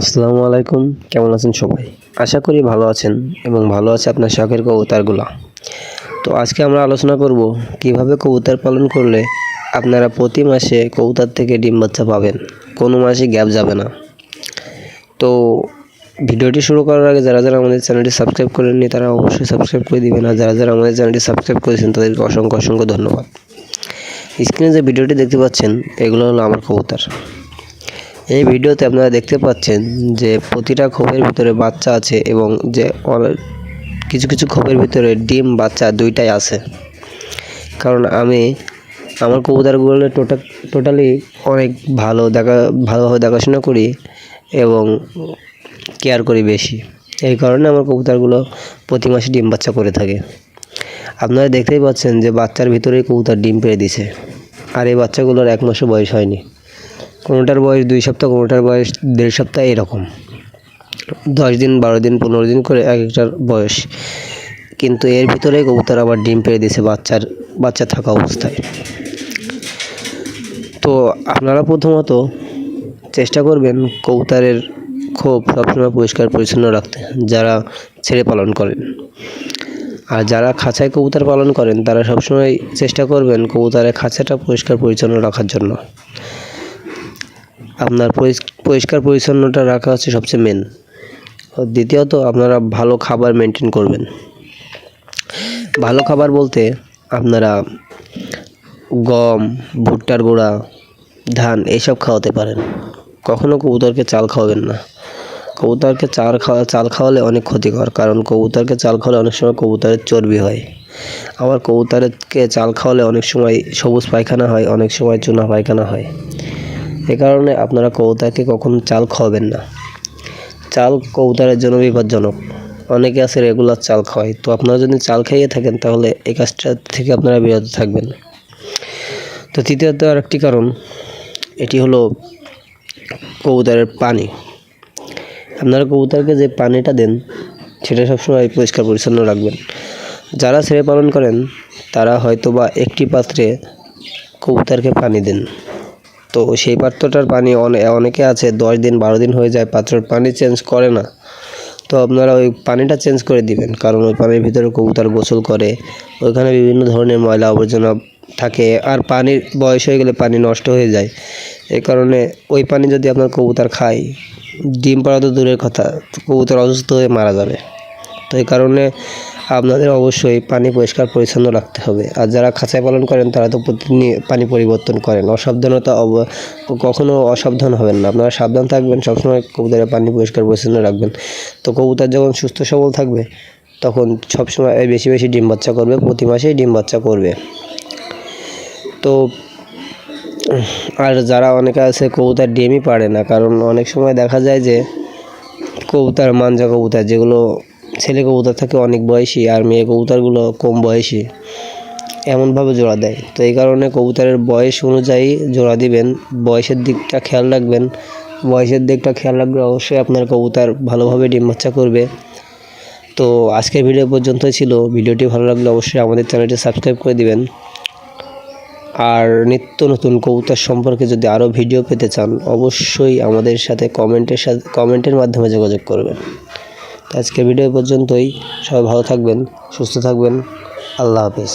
আসসালামু আলাইকুম। কেমন আছেন সবাই? আশা করি ভালো আছেন এবং ভালো আছে আপনার শখের কবুতরগুলো। তো আজকে আমরা আলোচনা করব কীভাবে কবুতর পালন করলে আপনারা প্রতি মাসে কবুতর থেকে ডিম বাচ্চা পাবেন, কোনো মাসে গ্যাপ যাবে না। তো ভিডিওটি শুরু করার আগে যারা যারা আমাদের চ্যানেলটি সাবস্ক্রাইব করেননি, তারা অবশ্যই সাবস্ক্রাইব করে দিবেন। আর যারা যারা আমাদের চ্যানেলটি সাবস্ক্রাইব করেছেন, তাদেরকে অসংখ্য অসংখ্য ধন্যবাদ। স্ক্রিনে যে ভিডিওটি দেখতে পাচ্ছেন, এগুলো হলো আমার কবুতর। এই ভিডিওতে আপনারা দেখতে পাচ্ছেন যে প্রতিটা খোপের ভিতরে বাচ্চা আছে এবং যে কিছু কিছু খোপের ভিতরে ডিম বাচ্চা দুইটাই আছে। কারণ আমি, আমার কবুতরগুলো টোটাল টোটালি অনেক ভালো দেখা, ভালোভাবে দেখাশোনা করি এবং কেয়ার করি বেশি। এই কারণে আমার কবুতরগুলো প্রতি মাসে ডিম বাচ্চা করে থাকে। আপনারা দেখতেই পাচ্ছেন যে বাচ্চার ভিতরেই কবুতর ডিম পেড়ে দিছে। আর এই বাচ্চাগুলোর এক মাসও বয়স হয়নি। কোনোটার বয়স দুই সপ্তাহ, কোনোটার বয়স দেড় সপ্তাহ, এরকম। দশ দিন, বারো দিন, পনেরো দিন করে এক একটার বয়স। কিন্তু এর ভিতরে কবুতর আবার ডিম পেড়ে দিয়েছে বাচ্চার, বাচ্চা থাকা অবস্থায়। তো আপনারা প্রথমত চেষ্টা করবেন কবুতরের খোপ সবসময় পরিষ্কার, পরিচ্ছন্ন রাখতে, যারা ছেড়ে পালন করেন। আর যারা খাঁচায় কবুতর পালন করেন, তারা সবসময় চেষ্টা করবেন কবুতরের খাঁচাটা পরিষ্কার, পরিচ্ছন্ন রাখার জন্য। আপনার পরিষ্কার পরিচ্ছন্নতা রাখা হচ্ছে সবচেয়ে মেন দ্বিতীয়ত, আপনারা ভালো খাবার মেনটেন করবেন। ভালো খাবার বলতে আপনারা গম, ভুট্টার গুঁড়া, ধান এইসব খাওয়াতে পারেন। কখনো কবুতরকে চাল খাওয়াবেন না। কবুতরকে চাল খাওয়া, চাল খাওয়ালে অনেক ক্ষতিকর, কারণ কবুতরকে চাল খাওয়ালে অনেক সময় কবুতরের চর্বি হয়। আবার কবুতরকে চাল খাওয়ালে অনেক সময় সবুজ পায়খানা হয়, অনেক সময় চুনা পায়খানা হয়। এ কারণে আপনারা কবুতরকে কখনো চাল খাওয়াবেন না। চাল কবুতরের জন্য বিপজ্জনক। অনেকে আছে রেগুলার চাল খাওয়ায়। তো আপনারা যদি চাল খাইয়ে থাকেন, তাহলে এই কাজটা থেকে আপনারা বিরত থাকবেন। তো তৃতীয়ত আরেকটি কারণ, এটি হলো কবুতরের পানি। আপনারা কবুতরকে যে পানিটা দেন, সেটা সবসময় পরিষ্কার পরিচ্ছন্ন রাখবেন। যারা ছেড়ে পালন করেন, তারা হয়তো বা একটি পাত্রে কবুতরকে পানি দেন। তো সেই পাত্রটার পানি অনে- অনেকে আছে, দশ দিন, বারো দিন হয়ে যায়, পাত্রের পানি চেঞ্জ করে না। তো আপনারা ওই পানিটা চেঞ্জ করে দিবেন, কারণ ওই পানির ভিতরে কবুতর গোসল করে, ওইখানে বিভিন্ন ধরনের ময়লা আবর্জনা থাকে, আর পানির বয়স হয়ে গেলে পানি নষ্ট হয়ে যায়। এই কারণে ওই পানি যদি আপনার কবুতর খায়, ডিম পাড়া তো দূরের কথা, কবুতর অসুস্থ হয়ে মারা যাবে। তো এই কারণে আপনাদের অবশ্যই পানি পরিষ্কার পরিচ্ছন্ন রাখতে হবে। আর যারা খাঁচায় পালন করেন, তারা তো প্রতিদিন পানি পরিবর্তন করেন। অসাবধানতা অব- কখনো অসাবধান হবেন না। আপনারা সাবধান থাকবেন, সবসময় কবুতরের পানি পরিষ্কার পরিচ্ছন্ন রাখবেন। তো কবুতর যখন সুস্থ সবল থাকবে, তখন সবসময় বেশি বেশি ডিম বাচ্চা করবে, প্রতি মাসেই ডিম বাচ্চা করবে। তো, আর যারা অনেকে আছে, কবুতর ডিমই পারে না। কারণ অনেক সময় দেখা যায় যে, কবুতর, মাঞ্জা কবুতর, যেগুলো ছেলে কবুতর থাকে অনেক বয়সী আর মেয়ে কবুতরগুলো কম বয়সী, এমনভাবে জোড়া দেয়। তো এই কারণে কবুতরের বয়স অনুযায়ী জোড়া দিবেন, বয়সের দিকটা খেয়াল রাখবেন। বয়সের দিকটা খেয়াল রাখলে অবশ্যই আপনার কবুতর ভালোভাবে ডিম বাচ্চা করবে। তো আজকের ভিডিও পর্যন্তই ছিল। ভিডিওটি ভালো লাগলে অবশ্যই আমাদের চ্যানেলটি সাবস্ক্রাইব করে দিবেন। আর নিত্য নতুন কবুতর সম্পর্কে যদি আরও ভিডিও পেতে চান, অবশ্যই আমাদের সাথে কমেন্টের সাথে, কমেন্টের মাধ্যমে যোগাযোগ করবেন। তো আজকের ভিডিও পর্যন্তই। সবাই ভালো থাকবেন সুস্থ থাকবেন। আল্লাহ হাফেজ।